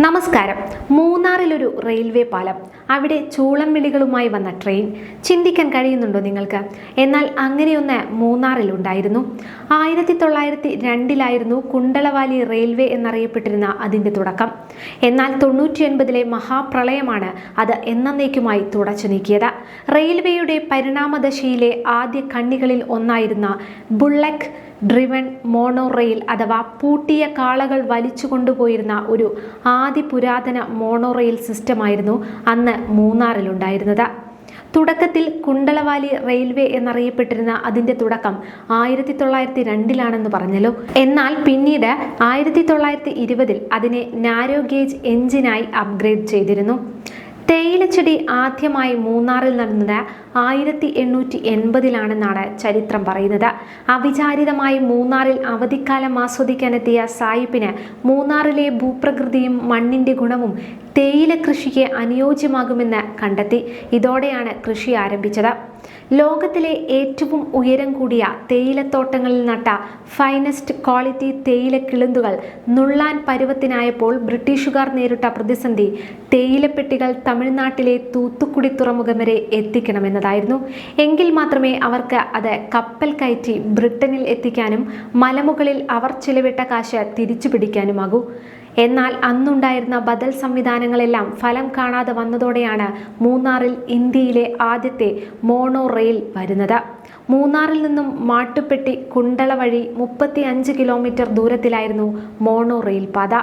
നമസ്കാരം. മൂന്നാറിലൊരു റെയിൽവേ പാലം. അവിടെ ചൂളം വിളികളുമായി വന്ന ട്രെയിൻ. ചിന്തിക്കാൻ കഴിയുന്നുണ്ടോ നിങ്ങൾക്ക്? എന്നാൽ അങ്ങനെയൊന്ന് മൂന്നാറിലുണ്ടായിരുന്നു. ആയിരത്തി തൊള്ളായിരത്തി രണ്ടിലായിരുന്നു കുണ്ടളവാലി റെയിൽവേ എന്നറിയപ്പെട്ടിരുന്ന അതിന്റെ തുടക്കം. എന്നാൽ തൊണ്ണൂറ്റി ഒൻപതിലെ മഹാപ്രളയമാണ് അത് എന്നേക്കുമായി തുടച്ചു നീക്കിയത്. റെയിൽവേയുടെ പരിണാമദശയിലെ ആദ്യ കണ്ണികളിൽ ഒന്നായിരുന്ന ബുള്ളറ്റ് ഡ്രിവൺ മോണോ റെയിൽ അഥവാ പൂട്ടിയ കാളകൾ വലിച്ചു കൊണ്ടുപോയിരുന്ന ഒരു ആദ്യ പുരാതന മോണോ റെയിൽ സിസ്റ്റമായിരുന്നു അന്ന് മൂന്നാറിലുണ്ടായിരുന്നത്. തുടക്കത്തിൽ കുണ്ടളവാലി റെയിൽവേ എന്നറിയപ്പെട്ടിരുന്ന അതിന്റെ തുടക്കം ആയിരത്തി തൊള്ളായിരത്തി രണ്ടിലാണെന്ന് പറഞ്ഞല്ലോ. എന്നാൽ പിന്നീട് ആയിരത്തി തൊള്ളായിരത്തി ഇരുപതിൽ അതിനെ നാരോ ഗേജ് എഞ്ചിനായി അപ്ഗ്രേഡ് ചെയ്തിരുന്നു. തേയിലച്ചെടി ആദ്യമായി മൂന്നാറിൽ നടന്നത് ആയിരത്തി എണ്ണൂറ്റി എൺപതിലാണെന്നാണ് ചരിത്രം പറയുന്നത്. അവിചാരിതമായി മൂന്നാറിൽ അവധിക്കാലം ആസ്വദിക്കാനെത്തിയ സായിപ്പിന് മൂന്നാറിലെ ഭൂപ്രകൃതിയും മണ്ണിന്റെ ഗുണവും തേയില കൃഷിക്ക് അനുയോജ്യമാകുമെന്ന് കണ്ടെത്തി. ഇതോടെയാണ് കൃഷി ആരംഭിച്ചത്. ലോകത്തിലെ ഏറ്റവും ഉയരം കൂടിയ തേയിലത്തോട്ടങ്ങളിൽ നട്ട ഫൈനസ്റ്റ് ക്വാളിറ്റി തേയില കിളുന്തുകൾ നുള്ളാൻ പരുവത്തിനായപ്പോൾ ബ്രിട്ടീഷുകാർ നേരിട്ട പ്രതിസന്ധി തേയിലപ്പെട്ടികൾ തമിഴ്നാട്ടിലെ തൂത്തുക്കുടി തുറമുഖം വരെ എത്തിക്കണമെന്നതായിരുന്നു എങ്കിൽ മാത്രമേ അവർക്ക് അത് കപ്പൽ കയറ്റി ബ്രിട്ടനിൽ എത്തിക്കാനും മലമുകളിൽ അവർ ചിലവിട്ട കാശ് തിരിച്ചു പിടിക്കാനുമാകൂ. എന്നാൽ അന്നുണ്ടായിരുന്ന ബദൽ സംവിധാനങ്ങളെല്ലാം ഫലം കാണാതെ വന്നതോടെയാണ് മൂന്നാറിൽ ഇന്ത്യയിലെ ആദ്യത്തെ മോണോ റെയിൽ വരുന്നത്. മൂന്നാറിൽ നിന്നും മാട്ടുപ്പെട്ടി കുണ്ടള വഴി മുപ്പത്തി അഞ്ച് കിലോമീറ്റർ ദൂരത്തിലായിരുന്നു മോണോ റെയിൽ പാത.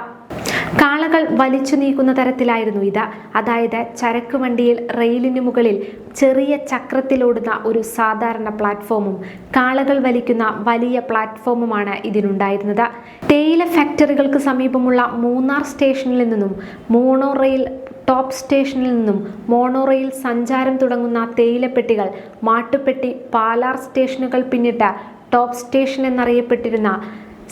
കാളകൾ വലിച്ചു നീക്കുന്ന തരത്തിലായിരുന്നു ഇത്. അതായത് ചരക്ക് വണ്ടിയിൽ റെയിലിന് മുകളിൽ ചെറിയ ചക്രത്തിലോടുന്ന ഒരു സാധാരണ പ്ലാറ്റ്ഫോമും കാളകൾ വലിക്കുന്ന വലിയ പ്ലാറ്റ്ഫോമുമാണ് ഇതിനുണ്ടായിരുന്നത്. തേയില ഫാക്ടറികൾക്ക് സമീപമുള്ള മൂന്നാർ സ്റ്റേഷനിൽ നിന്നും മോണോ റെയിൽ ടോപ്പ് സ്റ്റേഷനിൽ നിന്നും മോണോറെയിൽ സഞ്ചാരം തുടങ്ങുന്ന തേയിലപ്പെട്ടികൾ മാട്ടുപ്പെട്ടി പാലാർ സ്റ്റേഷനുകൾ പിന്നിട്ട ടോപ്പ് സ്റ്റേഷൻ എന്നറിയപ്പെട്ടിരുന്ന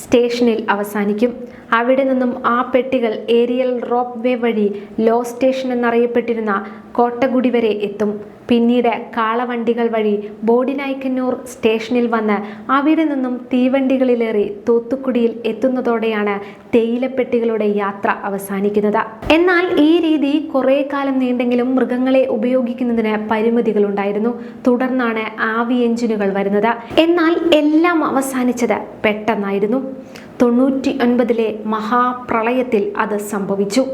സ്റ്റേഷനിൽ അവസാനിക്കും. അവിടെ നിന്നും ആ പെട്ടികൾ ഏരിയൽ റോപ്പ് വേ വഴി ലോ സ്റ്റേഷൻ എന്നറിയപ്പെട്ടിരുന്ന കോട്ടഗുടി വരെ എത്തും. പിന്നീട് കാളവണ്ടികൾ വഴി ബോഡിനായ്ക്കന്നൂർ സ്റ്റേഷനിൽ വന്ന് അവിടെ നിന്നും തീവണ്ടികളിലേറി തൂത്തുക്കുടിയിൽ എത്തുന്നതോടെയാണ് തേയിലപ്പെട്ടികളുടെ യാത്ര അവസാനിക്കുന്നത്. എന്നാൽ ഈ രീതി കുറേ കാലം നീണ്ടെങ്കിലും മൃഗങ്ങളെ ഉപയോഗിക്കുന്നതിന് പരിമിതികളുണ്ടായിരുന്നു തുടർന്നാണ് ആവി എഞ്ചിനുകൾ വരുന്നത്. എന്നാൽ എല്ലാം അവസാനിച്ചത് പെട്ടെന്നായിരുന്നു. തൊണ്ണൂറ്റി ഒൻപതിലെ മഹാപ്രളയത്തിൽ അത് സംഭവിച്ചു.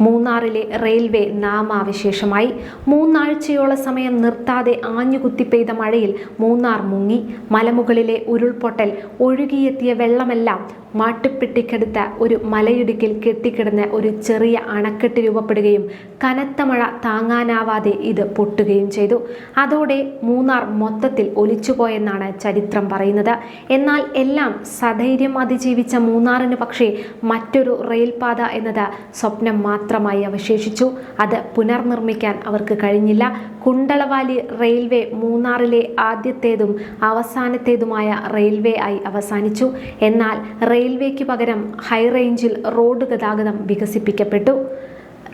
മൂന്നാറിലെ റെയിൽവേ നാമാവിശേഷമായി. മൂന്നാഴ്ചയോളം സമയം നിർത്താതെ ആഞ്ഞുകുത്തി പെയ്ത മഴയിൽ മൂന്നാർ മുങ്ങി. മലമുകളിലെ ഉരുൾപൊട്ടൽ ഒഴുകിയെത്തിയ വെള്ളമെല്ലാം മാട്ടുപ്പെട്ടിക്കടുത്ത ഒരു മലയിടുക്കിൽ കെട്ടിക്കിടന്ന് ഒരു ചെറിയ അണക്കെട്ട് രൂപപ്പെടുകയും കനത്ത മഴ താങ്ങാനാവാതെ ഇത് പൊട്ടുകയും ചെയ്തു. അതോടെ മൂന്നാർ മൊത്തത്തിൽ ഒലിച്ചുപോയെന്നാണ് ചരിത്രം പറയുന്നത്. എന്നാൽ എല്ലാം സധൈര്യം അതിജീവിച്ച മൂന്നാറിന് പക്ഷേ മറ്റൊരു റെയിൽപാത എന്നത് സ്വപ്നം മാത്രമായി അവശേഷിച്ചു. അത് പുനർനിർമ്മിക്കാൻ അവർക്ക് കഴിഞ്ഞില്ല. കുണ്ടളവാലി റെയിൽവേ മൂന്നാറിലെ ആദ്യത്തേതും അവസാനത്തേതുമായ റെയിൽവേ ആയി അവസാനിച്ചു. എന്നാൽ റെയിൽവേക്ക് പകരം ഹൈറേഞ്ചിൽ റോഡ് ഗതാഗതം വികസിപ്പിക്കപ്പെട്ടു.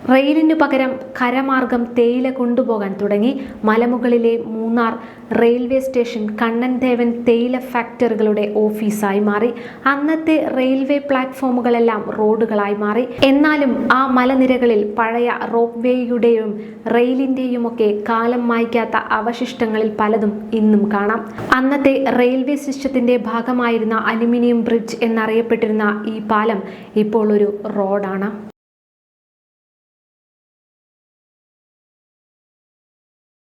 റെയിലിനു പകരം കരമാർഗം തേയില കൊണ്ടുപോകാൻ തുടങ്ങി. മലമുകളിലെ മൂന്നാർ റെയിൽവേ സ്റ്റേഷൻ കണ്ണൻദേവൻ തേയില ഫാക്ടറികളുടെ ഓഫീസായി മാറി. അന്നത്തെ റെയിൽവേ പ്ലാറ്റ്ഫോമുകളെല്ലാം റോഡുകളായി മാറി. എന്നാലും ആ മലനിരകളിൽ പഴയ റോപ്പ് വേയുടെയും റെയിലിന്റെയും ഒക്കെ കാലം മായ്ക്കാത്ത അവശിഷ്ടങ്ങളിൽ പലതും ഇന്നും കാണാം. അന്നത്തെ റെയിൽവേ സിസ്റ്റത്തിന്റെ ഭാഗമായിരുന്ന അലുമിനിയം ബ്രിഡ്ജ് എന്നറിയപ്പെട്ടിരുന്ന ഈ പാലം ഇപ്പോൾ ഒരു റോഡാണ്.